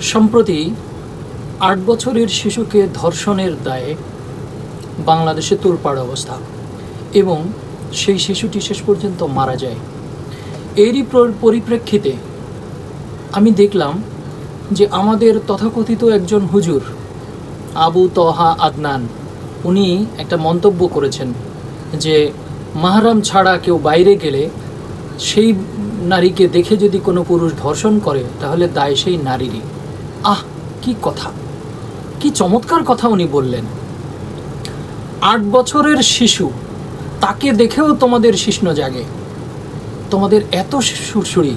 সম্প্রতি আট বছরের শিশুকে ধর্ষণের দায়ে বাংলাদেশে তোলপাড় অবস্থা এবং সেই শিশুটি শেষ পর্যন্ত মারা যায়। এরই পরিপ্রেক্ষিতে আমি দেখলাম যে আমাদের তথাকথিত একজন হুজুর, আবু তহা আদনান, উনি একটা মন্তব্য করেছেন যে, মাহারাম ছাড়া কেউ বাইরে গেলে সেই নারীকে দেখে যদি কোনো পুরুষ ধর্ষণ করে, তাহলে দায় সেই নারীরই। আহ, কি কথা? কি চমৎকার কথা উনি বললেন। আট বছরের শিশু, তাকে দেখেও তোমাদের শিষ্ণ জাগে। তোমাদের এত সুরসুরি।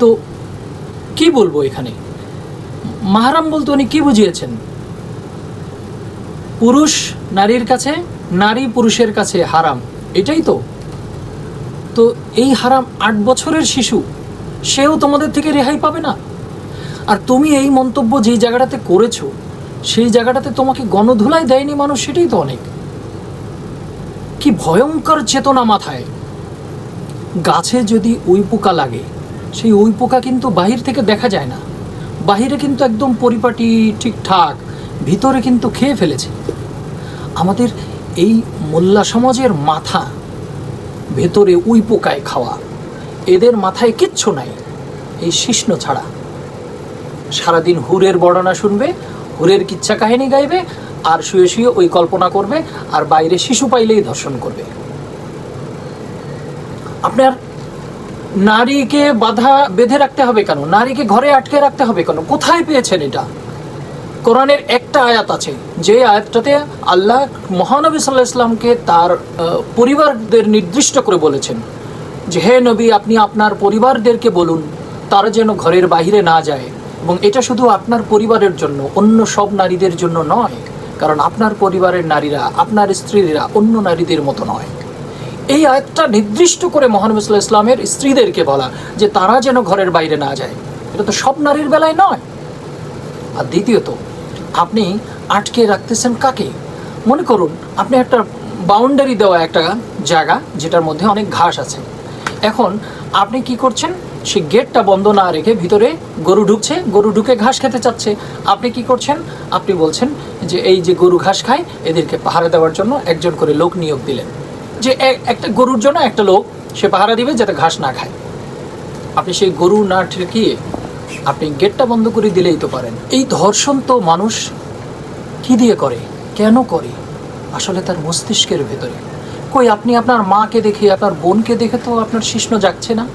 তো কি বলব এখানে? মাহারাম বলতে উনি কি বুঝিয়েছেন? পুরুষ নারীর কাছে, নারী পুরুষের কাছে হারাম, এটাই তো। তো এই হারাম আট বছরের শিশু, সেও তোমাদের থেকে রেহাই পাবে না? আর তুমি এই মন্তব্য যেই জায়গাটাতে করেছ, সেই জায়গাটাতে তোমাকে গণধুলাই দেয়নি মানুষ, সেটাই তো অনেক। কি ভয়ঙ্কর চেতনা মাথায়। গাছে যদি উই পোকা লাগে, সেই উই পোকা কিন্তু বাহির থেকে দেখা যায় না। বাহিরে কিন্তু একদম পরিপাটি, ঠিকঠাক, ভিতরে কিন্তু খেয়ে ফেলেছে। আমাদের এই মোল্লা সমাজের মাথা, ভেতরে উই পোকায় খাওয়া, এদের মাথায় কিচ্ছু নাই, এই শিষ্ণ ছাড়া। সারাদিন হুরের বর্ণনা শুনবে, হুরের কিচ্ছা কাহিনী গাইবে, আর শুয়ে শুয়ে ওই কল্পনা করবে, আর বাইরে শিশু পাইলেই ধর্ষণ করবে। আপনার নারীকে বাধা বেঁধে রাখতে হবে কেন? নারীকে ঘরে আটকে রাখতে হবে কেন? কোথায় পেয়েছেন এটা? কোরআনের একটা আয়াত আছে, যে আয়াতটাতে আল্লাহ মহানবী সাল্লাহ ইসলামকে তার পরিবারদের নির্দিষ্ট করে বলেছেন যে, হে নবী, আপনি আপনার পরিবারদেরকে বলুন, তারা যেন ঘরের বাইরে না যায়। এবং এটা শুধু আপনার পরিবারের জন্য, অন্য সব নারীদের জন্য নয়, কারণ আপনার পরিবারের নারীরা, আপনার স্ত্রীরা অন্য নারীদের মতো নয়। এই আয়াতটা নির্দিষ্ট করে মহানবিসুল্লাহ ইসলামের স্ত্রীদেরকে বলা যে তারা যেন ঘরের বাইরে না যায়। এটা তো সব নারীর বেলায় নয়। আর দ্বিতীয়ত, আপনি আটকে রাখতেছেন কাকে? মনে করুন, আপনি একটা বাউন্ডারি দেওয়া একটা জায়গা যেটার মধ্যে অনেক ঘাস আছে। এখন আপনি কি করছেন? সেই গেটটা বন্ধ না রেখে ভিতরে গরু ঢুকছে, গরু ঢুকে ঘাস খেতে চাচ্ছে। আপনি কি করছেন? আপনি বলছেন যে এই যে গরু ঘাস খায়, এদেরকে পাহারা দেওয়ার জন্য একজন করে লোক নিয়োগ দিলেন। যে একটা গরুর জন্য একটা লোক, সে পাহারা দিবে যাতে ঘাস না খায়। আপনি সেই গরু না ঠেকিয়ে আপনি গেটটা বন্ধ করে দিলেই তো পারেন। এই ধর্ষণ তো মানুষ কি দিয়ে করে? কেন করে? আসলে তার মস্তিষ্কের ভেতরে। কই, আপনি আপনার মাকে দেখে, আপনার বোনকে দেখে তো আপনার শিষ্ণ যাচ্ছে না?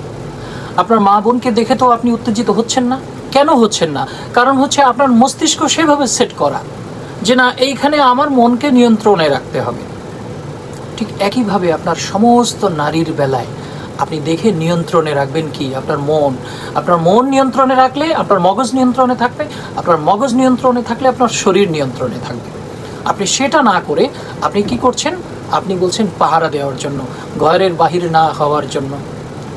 আপনার মা বোনকে দেখে তো আপনি উত্তেজিত হচ্ছেন না? কেন হচ্ছেন না? কারণ হচ্ছে আপনার মস্তিষ্ক সেভাবে সেট করা যে না, এইখানে আমার মনকে নিয়ন্ত্রণে রাখতে হবে। ঠিক একইভাবে আপনার সমস্ত নারীর বেলায় আপনি দেখে নিয়ন্ত্রণে রাখবেন কি? আপনার মন। আপনার মন নিয়ন্ত্রণে রাখলে আপনার মগজ নিয়ন্ত্রণে থাকবে, আপনার মগজ নিয়ন্ত্রণে থাকলে আপনার শরীর নিয়ন্ত্রণে থাকবে। আপনি সেটা না করে আপনি কি করছেন? আপনি বলছেন পাহারা দেওয়ার জন্য, ঘরের বাহিরে না হওয়ার জন্য।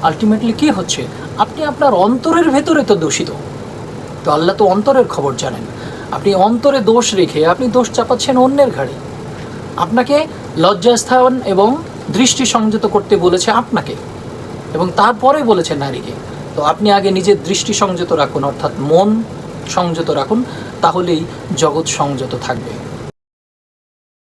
আলটিমেটলি কি হচ্ছে? আপনি আপনার অন্তরের ভেতরে তো দোষিত। তো আল্লাহ তো অন্তরের খবর জানেন। আপনি অন্তরে দোষ রেখে আপনি দোষ চাপাচ্ছেন অন্যের ঘাড়ে। আপনাকে লজ্জাস্থান এবং দৃষ্টি সংযত করতে বলেছে আপনাকে এবং তারপরে বলেছে নারীকে। তো আপনি আগে নিজের দৃষ্টি সংযত রাখুন, অর্থাৎ মন সংযত রাখুন, তাহলেই জগৎ সংযত থাকবে।